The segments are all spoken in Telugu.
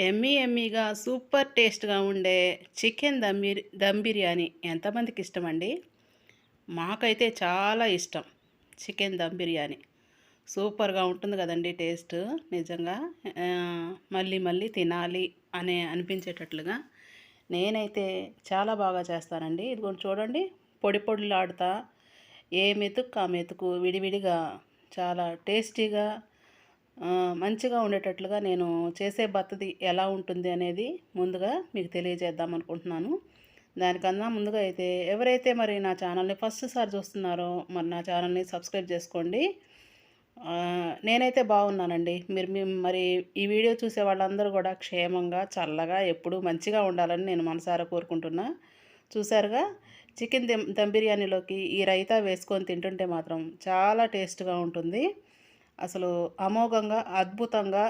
ఎమ్మీ ఎమ్మీగా సూపర్ టేస్ట్గా ఉండే చికెన్ దమ్ బిర్ దమ్ బిర్యానీ ఎంతమందికి ఇష్టం అండి మాకైతే చాలా ఇష్టం చికెన్ దమ్ బిర్యానీ. సూపర్గా ఉంటుంది కదండి టేస్ట్ నిజంగా. మళ్ళీ మళ్ళీ తినాలి అనే అనిపించేటట్లుగా నేనైతే చాలా బాగా చేస్తానండి. ఇదిగోండి చూడండి పొడి పొడిలాడుతా ఏ మెతుకు ఆ మెతుకు విడివిడిగా చాలా టేస్టీగా మంచిగా ఉండేటట్లుగా నేను చేసే బత్తది ఎలా ఉంటుంది అనేది ముందుగా మీకు తెలియజేద్దాం అనుకుంటున్నాను. దానికన్నా ముందుగా అయితే ఎవరైతే మరి నా ఛానల్ని ఫస్ట్ సారి చూస్తున్నారో మరి నా ఛానల్ని సబ్స్క్రైబ్ చేసుకోండి. నేనైతే బాగున్నానండి. మీరు మరి ఈ వీడియో చూసే వాళ్ళందరూ కూడా క్షేమంగా చల్లగా ఎప్పుడూ మంచిగా ఉండాలని నేను మనసారా కోరుకుంటున్నా. చూసారుగా చికెన్ దమ్ దమ్ బిర్యానీలోకి ఈ రైతా వేసుకొని తింటుంటే మాత్రం చాలా టేస్ట్గా ఉంటుంది. అసలు అమోఘంగా అద్భుతంగా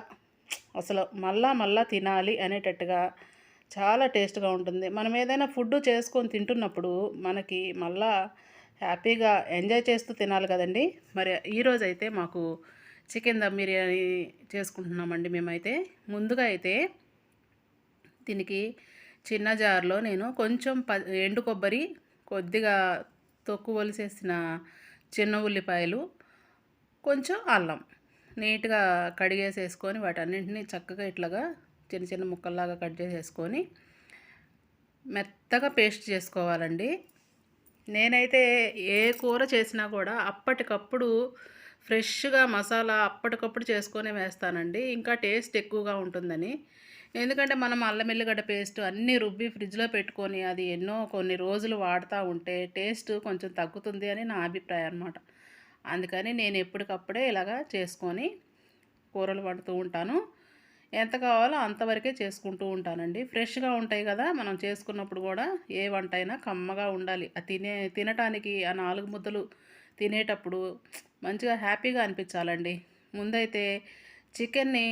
అసలు మళ్ళా మళ్ళా తినాలి అనేటట్టుగా చాలా టేస్ట్గా ఉంటుంది. మనం ఏదైనా ఫుడ్ చేసుకొని తింటున్నప్పుడు మనకి మళ్ళా హ్యాపీగా ఎంజాయ్ చేస్తూ తినాలి కదండి. మరి ఈరోజు అయితే మాకు చికెన్ దమ్ బిర్యానీ చేసుకుంటున్నామండి మేమైతే. ముందుగా అయితే దీనికి చిన్న జార్లో నేను కొంచెం ప ఎండు కొబ్బరి కొద్దిగా తొక్కు ఒలిసేసిన చిన్న ఉల్లిపాయలు కొంచెం అల్లం నీట్గా కడిగేసేసుకొని వాటన్నింటినీ చక్కగా ఇట్లాగా చిన్న చిన్న ముక్కల్లాగా కట్ చేసేసుకొని మెత్తగా పేస్ట్ చేసుకోవాలండి. నేనైతే ఏ కూర చేసినా కూడా అప్పటికప్పుడు ఫ్రెష్గా మసాలా అప్పటికప్పుడు చేసుకొని వేస్తానండి. ఇంకా టేస్ట్ ఎక్కువగా ఉంటుందని. ఎందుకంటే మనం అల్లం ఎల్లిగడ్డ పేస్ట్ అన్నీ రుబ్బి ఫ్రిడ్జ్లో పెట్టుకొని అది ఎన్నో కొన్ని రోజులు వాడుతూ ఉంటే టేస్ట్ కొంచెం తగ్గుతుంది అని నా అభిప్రాయం అనమాట అందుకని నేను ఎప్పటికప్పుడే ఇలాగా చేసుకొని కూరలు వండుతూ ఉంటాను. ఎంత కావాలో అంతవరకే చేసుకుంటూ ఉంటానండి. ఫ్రెష్గా ఉంటాయి కదా మనం చేసుకున్నప్పుడు కూడా ఏ వంట అయినా కమ్మగా ఉండాలి. ఆ తినే తినటానికి ఆ నాలుగు ముద్దలు తినేటప్పుడు మంచిగా హ్యాపీగా అనిపించాలండి. ముందైతే చికెన్ని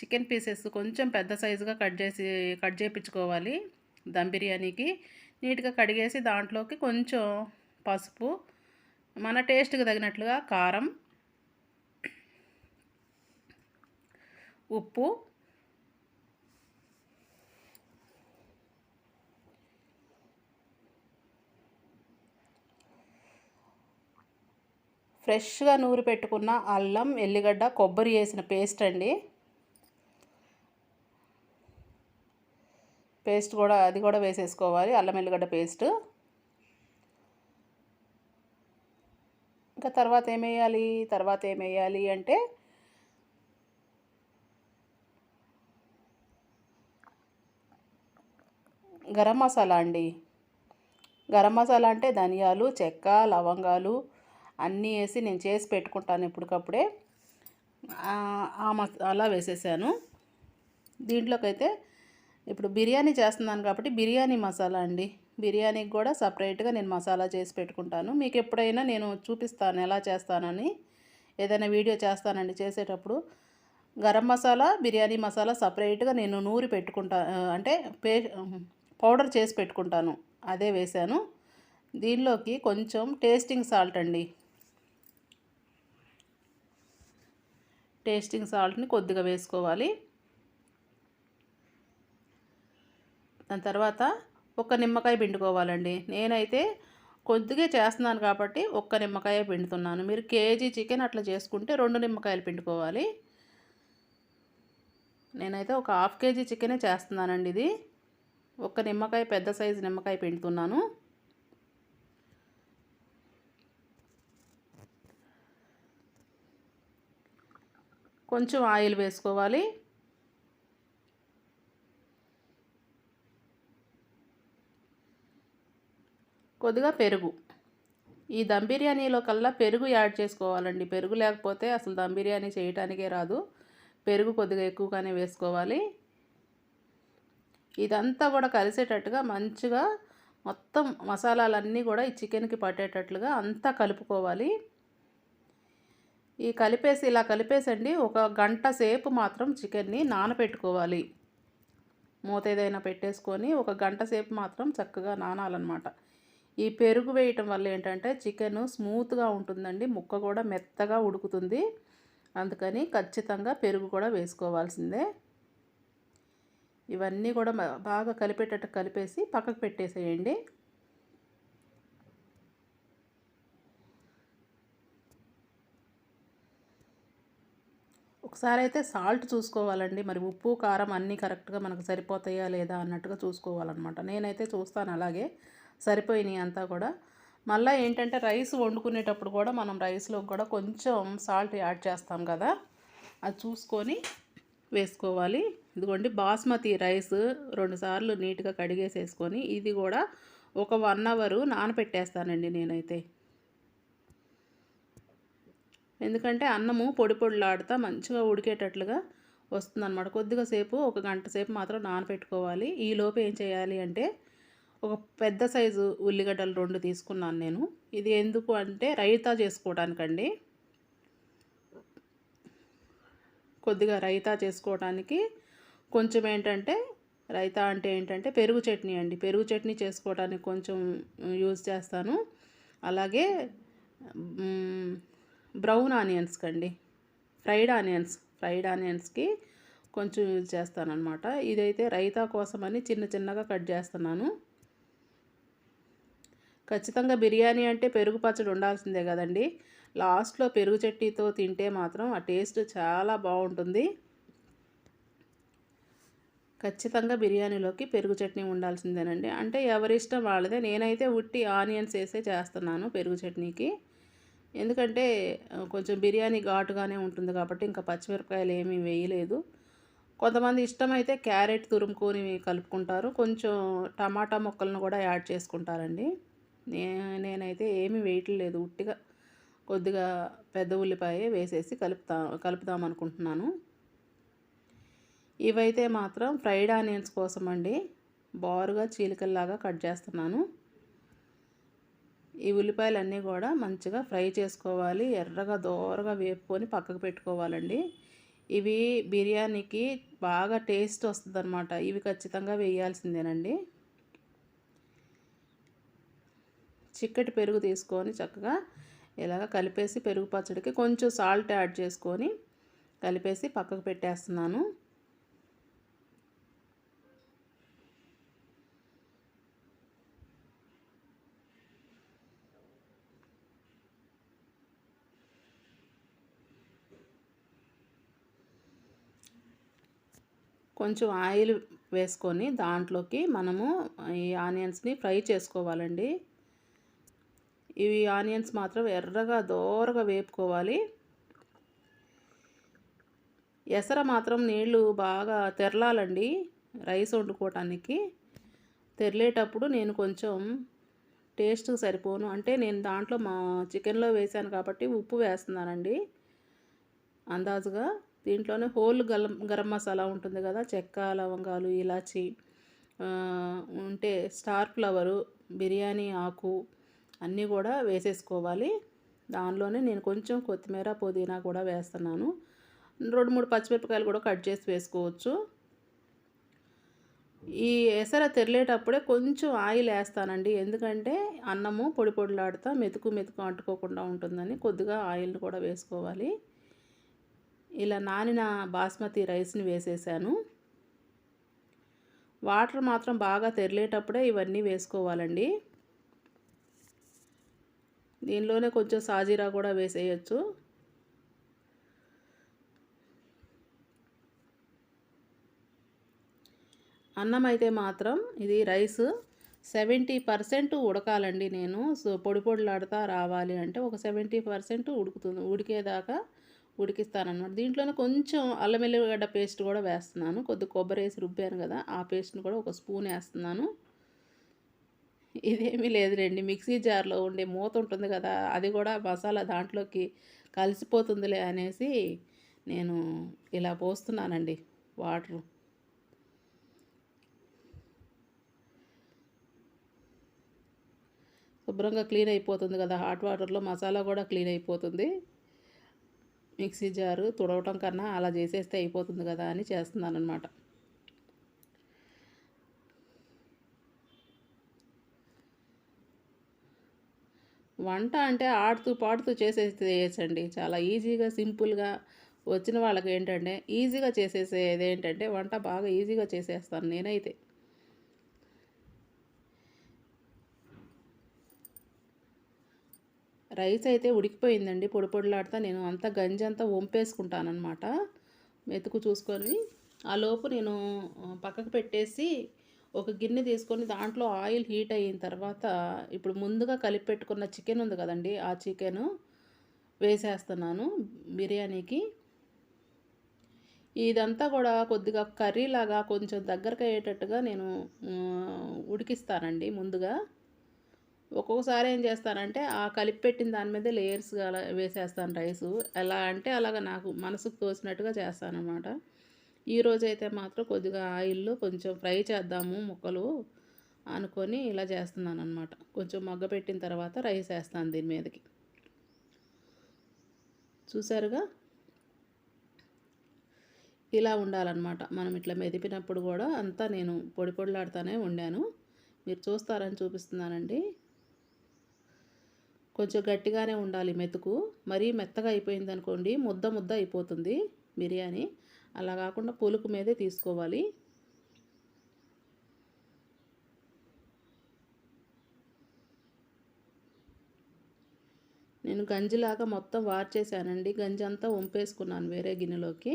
చికెన్ పీసెస్ కొంచెం పెద్ద సైజుగా కట్ చేసి కట్ చేయించుకోవాలి దమ్ బిర్యానీకి నీట్గా కడిగేసి దాంట్లోకి కొంచెం పసుపు మన టేస్ట్కి తగినట్లుగా కారం ఉప్పు ఫ్రెష్గా నూరి పెట్టుకున్న అల్లం ఎల్లిగడ్డ కొబ్బరి వేసిన పేస్ట్ అండి. పేస్ట్ కూడా అది కూడా వేసేసుకోవాలి అల్లం ఎల్లిగడ్డ పేస్ట్. ఇంకా తర్వాత ఏమేయాలి? తర్వాత ఏమేయాలి అంటే గరం మసాలా అండి. గరం మసాలా అంటే ధనియాలు చెక్క లవంగాలు అన్నీ వేసి నేను చేసి పెట్టుకుంటాను ఎప్పటికప్పుడే ఆ ఆ మసాలా వేసేసాను. దీంట్లోకైతే ఇప్పుడు బిర్యానీ చేస్తున్నాను కాబట్టి బిర్యానీ మసాలా అండి. బిర్యానీకి కూడా సపరేట్గా నేను మసాలా చేసి పెట్టుకుంటాను. మీకు ఎప్పుడైనా నేను చూపిస్తాను ఎలా చేస్తానని. ఏదైనా వీడియో చేస్తానండి చేసేటప్పుడు. గరం మసాలా బిర్యానీ మసాలా సపరేట్గా నేను నూరి పెట్టుకుంటా అంటే పే పౌడర్ చేసి పెట్టుకుంటాను. అదే వేశాను. దీనిలోకి కొంచెం టేస్టింగ్ సాల్ట్ అండి. టేస్టింగ్ సాల్ట్ని కొద్దిగా వేసుకోవాలి. దాని తర్వాత ఒక నిమ్మకాయ పిండుకోవాలండి. నేనైతే కొద్దిగా చేస్తున్నాను కాబట్టి ఒక్క నిమ్మకాయ పిండుతున్నాను. మీరు కేజీ చికెన్ అట్లా చేసుకుంటే రెండు నిమ్మకాయలు పిండుకోవాలి. నేనైతే ఒక హాఫ్ కేజీ చికెనే చేస్తున్నానండి ఇది. ఒక్క నిమ్మకాయ పెద్ద సైజు నిమ్మకాయ పిండుతున్నాను. కొంచెం ఆయిల్ వేసుకోవాలి. కొద్దిగా పెరుగు. ఈ దమ్ బిర్యానీలో కల్లా పెరుగు యాడ్ చేసుకోవాలండి. పెరుగు లేకపోతే అసలు దమ్ బిర్యానీ చేయటానికే రాదు. పెరుగు కొద్దిగా ఎక్కువగానే వేసుకోవాలి. ఇదంతా కూడా కలిసేటట్టుగా మంచిగా మొత్తం మసాలాలన్నీ కూడా ఈ చికెన్కి పట్టేటట్లుగా అంతా కలుపుకోవాలి. ఈ కలిపేసి ఇలా కలిపేసండి ఒక గంట సేపు మాత్రం చికెన్ని నానబెట్టుకోవాలి మూత ఏదైనా పెట్టేసుకొని ఒక గంట సేపు మాత్రం చక్కగా నానాలన్నమాట. ఈ పెరుగు వేయటం వల్ల ఏంటంటే చికెన్ స్మూత్గా ఉంటుందండి. ముక్క కూడా మెత్తగా ఉడుకుతుంది. అందుకని ఖచ్చితంగా పెరుగు కూడా వేసుకోవాల్సిందే. ఇవన్నీ కూడా బాగా కలిపేటట్టు కలిపేసి పక్కకు పెట్టేసేయండి. ఒకసారి అయితే సాల్ట్ చూసుకోవాలండి. మరి ఉప్పు కారం అన్నీ కరెక్ట్గా మనకు సరిపోతాయా లేదా అన్నట్టుగా చూసుకోవాలన్నమాట. నేనైతే చూస్తాను అలాగే. సరిపోయినాయి అంతా కూడా. మళ్ళీ ఏంటంటే రైస్ వండుకునేటప్పుడు కూడా మనం రైస్లో కూడా కొంచెం సాల్ట్ యాడ్ చేస్తాం కదా. అది చూసుకొని వేసుకోవాలి. ఇదిగోండి బాస్మతి రైస్ రెండుసార్లు నీట్గా కడిగేసేసుకొని ఇది కూడా ఒక వన్ అవరు నానపెట్టేస్తానండి నేనైతే. ఎందుకంటే అన్నము పొడి పొడిలాడుతా మంచిగా ఉడికేటట్లుగా వస్తుందన్నమాట. కొద్దిగా సేపు ఒక గంట సేపు మాత్రం నానపెట్టుకోవాలి. ఈ ఏం చేయాలి అంటే ఒక పెద్ద సైజు ఉల్లిగడ్డలు రెండు తీసుకున్నాను నేను. ఇది ఎందుకు అంటే రైతా చేసుకోవడానికండి. కొద్దిగా రైతా చేసుకోవడానికి కొంచెం ఏంటంటే రైతా అంటే ఏంటంటే పెరుగు చట్నీ అండి. పెరుగు చట్నీ చేసుకోవడానికి కొంచెం యూజ్ చేస్తాను. అలాగే బ్రౌన్ ఆనియన్స్ కండి. ఫ్రైడ్ ఆనియన్స్ ఫ్రైడ్ ఆనియన్స్కి కొంచెం యూజ్ చేస్తానమాట ఇదైతే రైతా కోసమని చిన్న చిన్నగా కట్ చేస్తున్నాను. ఖచ్చితంగా బిర్యానీ అంటే పెరుగు పచ్చడి ఉండాల్సిందే కదండి. లాస్ట్లో పెరుగు చట్నీతో తింటే మాత్రం ఆ టేస్ట్ చాలా బాగుంటుంది. ఖచ్చితంగా బిర్యానీలోకి పెరుగు చట్నీ ఉండాల్సిందేనండి. అంటే ఎవరి ఇష్టం వాళ్ళదే. నేనైతే ఉట్టి ఆనియన్స్ వేసే చేస్తున్నాను పెరుగు చట్నీకి. ఎందుకంటే కొంచెం బిర్యానీ ఘాటుగానే ఉంటుంది కాబట్టి ఇంకా పచ్చిమిరపకాయలు ఏమీ వేయలేదు. కొంతమంది ఇష్టమైతే క్యారెట్ తురుముకొని కలుపుకుంటారు. కొంచెం టమాటా ముక్కలను కూడా యాడ్ చేసుకుంటారండి. నేనైతే ఏమీ వేయట్లేదు. ఉట్టిగా కొద్దిగా పెద్ద ఉల్లిపాయ వేసేసి కలుపుతా కలుపుదాం అనుకుంటున్నాను ఇవైతే మాత్రం ఫ్రైడ్ ఆనియన్స్ కోసం అండి బారుగా చీలికల్లాగా కట్ చేస్తున్నాను. ఈ ఉల్లిపాయలన్నీ కూడా మంచిగా ఫ్రై చేసుకోవాలి. ఎర్రగా దోరగా వేపుకొని పక్కకు పెట్టుకోవాలండి. ఇవి బిర్యానీకి బాగా టేస్ట్ వస్తుంది ఇవి ఖచ్చితంగా వేయాల్సిందేనండి. చిక్కటి పెరుగు తీసుకొని చక్కగా ఇలాగ కలిపేసి పెరుగు పచ్చడికి కొంచెం సాల్ట్ యాడ్ చేసుకొని కలిపేసి పక్కకు పెట్టేస్తున్నాను. కొంచెం ఆయిల్ వేసుకొని దాంట్లోకి మనము ఈ ఆనియన్స్ని ఫ్రై చేసుకోవాలండి. ఇవి ఆనియన్స్ మాత్రం ఎర్రగా దోరగా వేపుకోవాలి. ఎసర మాత్రం నీళ్ళు బాగా తెరలాలండి రైస్ వండుకోవటానికి. తెరలేటప్పుడు నేను కొంచెం టేస్ట్ సరిపోను. అంటే నేను దాంట్లో మా చికెన్లో వేసాను కాబట్టి ఉప్పు వేస్తున్నానండి. అందాజుగా దీంట్లోనే హోల్ గలం గరం మసాలా ఉంటుంది కదా చెక్క లవంగాలు ఇలాచి ఉంటే స్టార్ ఫ్లవరు బిర్యానీ ఆకు అన్నీ కూడా వేసేసుకోవాలి. దానిలోనే నేను కొంచెం కొత్తిమీర పుదీనా కూడా వేస్తున్నాను. రెండు మూడు పచ్చిమిరపకాయలు కూడా కట్ చేసి వేసుకోవచ్చు. ఈ ఎసర తెరలేటప్పుడే కొంచెం ఆయిల్ వేస్తానండి. ఎందుకంటే అన్నము పొడి పొడిలాడుతా మెతుకు మెతుకు అంటుకోకుండా ఉంటుందని కొద్దిగా ఆయిల్ని కూడా వేసుకోవాలి. ఇలా నానిన బాస్మతి రైస్ని వేసేసాను. వాటర్ మాత్రం బాగా తెరలేటప్పుడే ఇవన్నీ వేసుకోవాలండి. దీనిలోనే కొంచెం సాజీరా కూడా వేసేయచ్చు. అన్నం అయితే మాత్రం ఇది రైస్ సెవెంటీ పర్సెంట్ ఉడకాలండి నేను. సో పొడి పొడిలాడుతా రావాలి అంటే ఒక సెవెంటీ పర్సెంట్ ఉడుకుతుంది. ఉడికేదాకా ఉడికిస్తానమాట దీంట్లోనే కొంచెం అల్లం వెల్లిగడ్డ పేస్ట్ కూడా వేస్తున్నాను. కొద్ది కొబ్బరి వేసి రుబ్బాను కదా ఆ పేస్ట్ని కూడా ఒక స్పూన్ వేస్తున్నాను. ఇదేమీ లేదులేండి. మిక్సీ జార్లో ఉండే మూత ఉంటుంది కదా అది కూడా మసాలా దాంట్లోకి కలిసిపోతుందిలే అనేసి నేను ఇలా పోస్తున్నానండి వాటరు. శుభ్రంగా క్లీన్ అయిపోతుంది కదా హాట్ వాటర్లో మసాలా కూడా క్లీన్ అయిపోతుంది. మిక్సీ జారు తుడవటం కన్నా అలా చేసేస్తే అయిపోతుంది కదా అని చేస్తున్నాను అనమాట వంట అంటే ఆడుతూ పాడుతూ చేసేసేయచ్చండి. చాలా ఈజీగా సింపుల్గా వచ్చిన వాళ్ళకి ఏంటంటే ఈజీగా చేసేసేది ఏంటంటే వంట బాగా ఈజీగా చేసేస్తాను నేనైతే. రైస్ అయితే ఉడికిపోయిందండి. పొడి పొడిలాడుతా నేను అంతా గంజి అంతా వంపేసుకుంటానమాట మెతుకు చూసుకొని ఆ లోపు నేను పక్కకు పెట్టేసి ఒక గిన్నె తీసుకొని దాంట్లో ఆయిల్ హీట్ అయిన తర్వాత ఇప్పుడు ముందుగా కలిపి పెట్టుకున్న చికెన్ ఉంది కదండి ఆ చికెన్ వేసేస్తున్నాను బిర్యానీకి. ఇదంతా కూడా కొద్దిగా కర్రీలాగా కొంచెం దగ్గరకు అయ్యేటట్టుగా నేను ఉడికిస్తానండి ముందుగా. ఒక్కొక్కసారి ఏం చేస్తానంటే ఆ కలిపి పెట్టిన దాని మీద లేయర్స్గా వేసేస్తాను రైసు. ఎలా అంటే అలాగ నాకు మనసుకు తోసినట్టుగా చేస్తానమాట ఈరోజు అయితే మాత్రం కొద్దిగా ఆయిల్లో కొంచెం ఫ్రై చేద్దాము ముక్కలు అనుకొని ఇలా చేస్తున్నాను అనమాట కొంచెం మగ్గ పెట్టిన తర్వాత రైస్ వేస్తాను దీని మీదకి. చూసారుగా? ఇలా ఉండాలన్నమాట. మనం ఇట్లా మెదిపినప్పుడు కూడా అంతా నేను పొడి పొడిలాడుతూనే ఉండాను మీరు చూస్తారని చూపిస్తున్నానండి. కొంచెం గట్టిగానే ఉండాలి మెతుకు. మరీ మెత్తగా అయిపోయింది అనుకోండి ముద్ద ముద్ద అయిపోతుంది బిర్యానీ. అలా కాకుండా పులుకు మీదే తీసుకోవాలి. నేను గంజిలాగా మొత్తం వార్చేసానండి గంజి అంతా వంపేసుకున్నాను వేరే గిన్నెలోకి.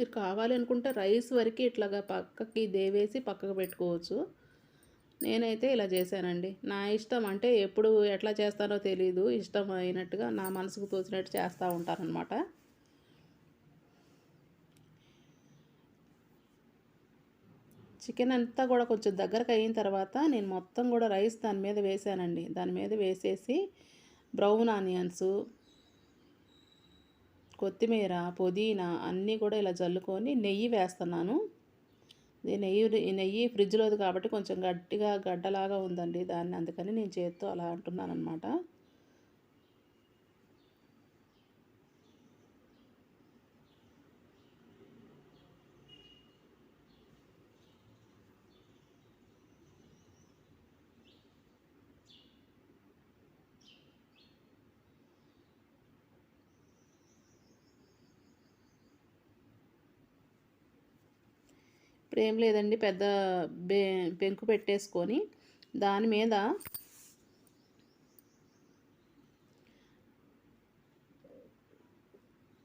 మీరు కావాలనుకుంటే రైస్ వరకు ఇట్లాగా పక్కకి దేవేసి పక్కకు పెట్టుకోవచ్చు. నేనైతే ఇలా చేశానండి. నా ఇష్టం అంటే ఎప్పుడు ఎట్లా చేస్తానో తెలీదు. ఇష్టం అయినట్టుగా నా మనసుకు తోచినట్టు చేస్తూ ఉంటానన్నమాట. చికెన్ అంతా కూడా కొంచెం దగ్గరకు అయిన తర్వాత నేను మొత్తం కూడా రైస్ దాని మీద వేసానండి దాని మీద వేసేసి బ్రౌన్ ఆనియన్స్ కొత్తిమీర పుదీనా అన్నీ కూడా ఇలా జల్లుకొని నెయ్యి వేస్తున్నాను. నెయ్యి నెయ్యి ఫ్రిడ్జ్లోది కాబట్టి కొంచెం గట్టిగా గడ్డలాగా ఉందండి దాన్ని. అందుకని నేను చేత్తో అలా అంటున్నాను అనమాట ప్రేమ లేదండి పెద్ద పెంకు పెట్టేసుకొని దాని మీద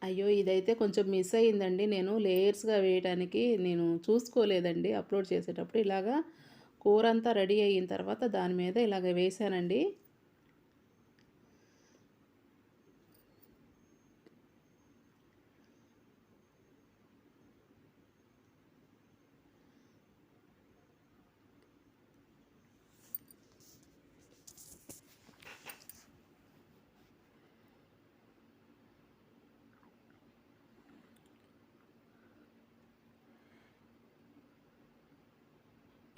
అయ్యో ఇదైతే కొంచెం మిస్ అయ్యిందండి. నేను లేయర్స్గా వేయడానికి నేను చూసుకోలేదండి. అప్లోడ్ చేసేటప్పుడు ఇలాగా కూర అంతా రెడీ అయిన తర్వాత దాని మీద ఇలాగ వేసానండి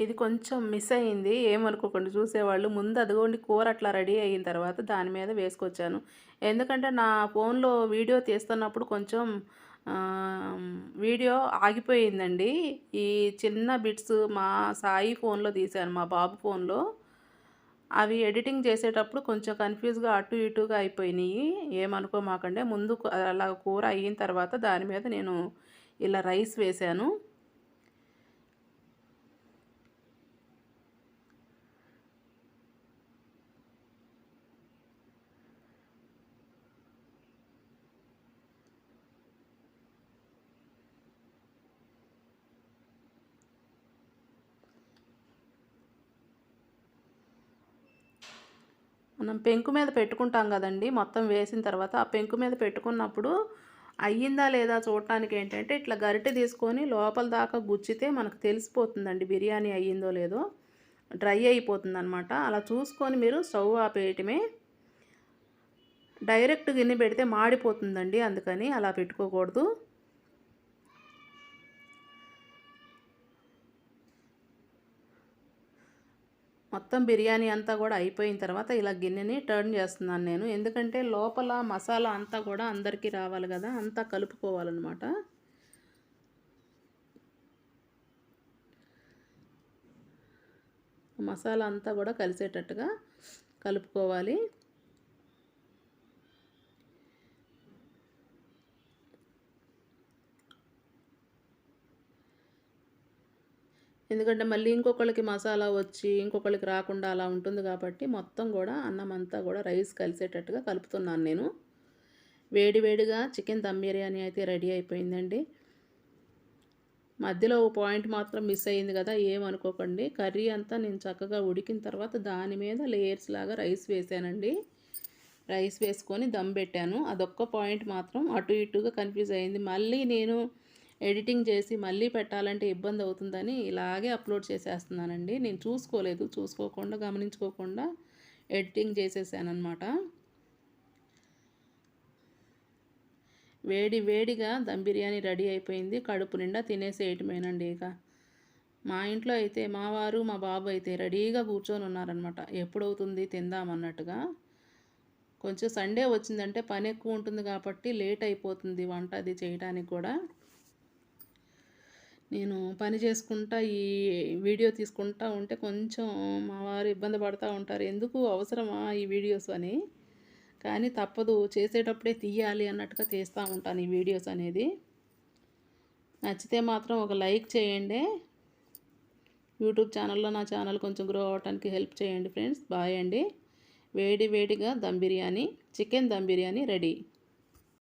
ఇది కొంచెం మిస్ అయ్యింది ఏమనుకోకుండా చూసేవాళ్ళు. ముందు అదిగోండి కూర అట్లా రెడీ అయిన తర్వాత దాని మీద వేసుకొచ్చాను. ఎందుకంటే నా ఫోన్లో వీడియో తీస్తున్నప్పుడు కొంచెం వీడియో ఆగిపోయిందండి. ఈ చిన్న బిట్స్ మా సాయి ఫోన్లో తీశాను మా బాబు ఫోన్లో. అవి ఎడిటింగ్ చేసేటప్పుడు కొంచెం కన్ఫ్యూజ్గా అటు ఇటుగా అయిపోయినాయి. ఏమనుకోమాకండి. ముందు అలా కూర అయిన తర్వాత దాని మీద నేను ఇలా రైస్ వేశాను. మనం పెంకు మీద పెట్టుకుంటాం కదండి మొత్తం వేసిన తర్వాత ఆ పెంకు మీద పెట్టుకున్నప్పుడు అయ్యిందా లేదా చూడటానికి ఏంటంటే ఇట్లా గరిటె తీసుకొని లోపల దాకా గుచ్చితే మనకు తెలిసిపోతుందండి బిర్యానీ అయ్యిందో లేదో. డ్రై అయిపోతుంది అనమాట అలా చూసుకొని మీరు స్టవ్ ఆపేయటమే డైరెక్ట్ గిన్నె పెడితే మాడిపోతుందండి అందుకని అలా పెట్టుకోకూడదు. మొత్తం బిర్యానీ అంతా కూడా అయిపోయిన తర్వాత ఇలా గిన్నెని టర్న్ చేస్తున్నాను నేను. ఎందుకంటే లోపల మసాలా అంతా కూడా అందరికీ రావాలి కదా అంతా కలుపుకోవాలన్నమాట. మసాలా అంతా కూడా కలిసేటట్టుగా కలుపుకోవాలి. ఎందుకంటే మళ్ళీ ఇంకొకళ్ళకి మసాలా వచ్చి ఇంకొకళ్ళకి రాకుండా అలా ఉంటుంది కాబట్టి మొత్తం కూడా అన్నం అంతా కూడా రైస్ కలిసేటట్టుగా కలుపుతున్నాను నేను. వేడివేడిగా చికెన్ దమ్ బిర్యానీ అయితే రెడీ అయిపోయిందండి. మధ్యలో ఓ పాయింట్ మాత్రం మిస్ అయ్యింది కదా ఏమనుకోకండి కర్రీ అంతా నేను చక్కగా ఉడికిన తర్వాత దాని మీద లేయర్స్ లాగా రైస్ వేసానండి. రైస్ వేసుకొని దమ్ పెట్టాను. అదొక్క పాయింట్ మాత్రం అటు ఇటుగా కన్ఫ్యూజ్ అయింది మళ్ళీ నేను ఎడిటింగ్ చేసి మళ్ళీ పెట్టాలంటే ఇబ్బంది అవుతుందని ఇలాగే అప్లోడ్ చేసేస్తున్నానండి. నేను చూసుకోలేదు చూసుకోకుండా గమనించుకోకుండా ఎడిటింగ్ చేసేసానమాట వేడి వేడిగా దమ్ బిర్యానీ రెడీ అయిపోయింది. కడుపు నిండా తినేసేయటమేనండి ఇక. మా ఇంట్లో అయితే మా వారు మా బాబు అయితే రెడీగా కూర్చొని ఉన్నారనమాట ఎప్పుడవుతుంది తిందామన్నట్టుగా. కొంచెం సండే వచ్చిందంటే పని ఎక్కువ ఉంటుంది కాబట్టి లేట్ అయిపోతుంది వంట అది చేయడానికి కూడా. నేను పని చేసుకుంటా ఈ వీడియో తీసుకుంటా ఉంటే కొంచెం మా వారు ఇబ్బంది పడుతూ ఉంటారు. ఎందుకు అవసరమా ఈ వీడియోస్ అని? కానీ తప్పదు. చేసేటప్పుడే తీయాలి అన్నట్టుగా తీస్తూ ఉంటాను ఈ వీడియోస్ అనేది. నచ్చితే మాత్రం ఒక లైక్ చేయండి. యూట్యూబ్ ఛానల్లో నా ఛానల్ కొంచెం గ్రో అవ్వడానికి హెల్ప్ చేయండి ఫ్రెండ్స్. బాయ్ అండి. వేడి వేడిగా దమ్ బిర్యానీ చికెన్ దమ్ బిర్యానీ రెడీ.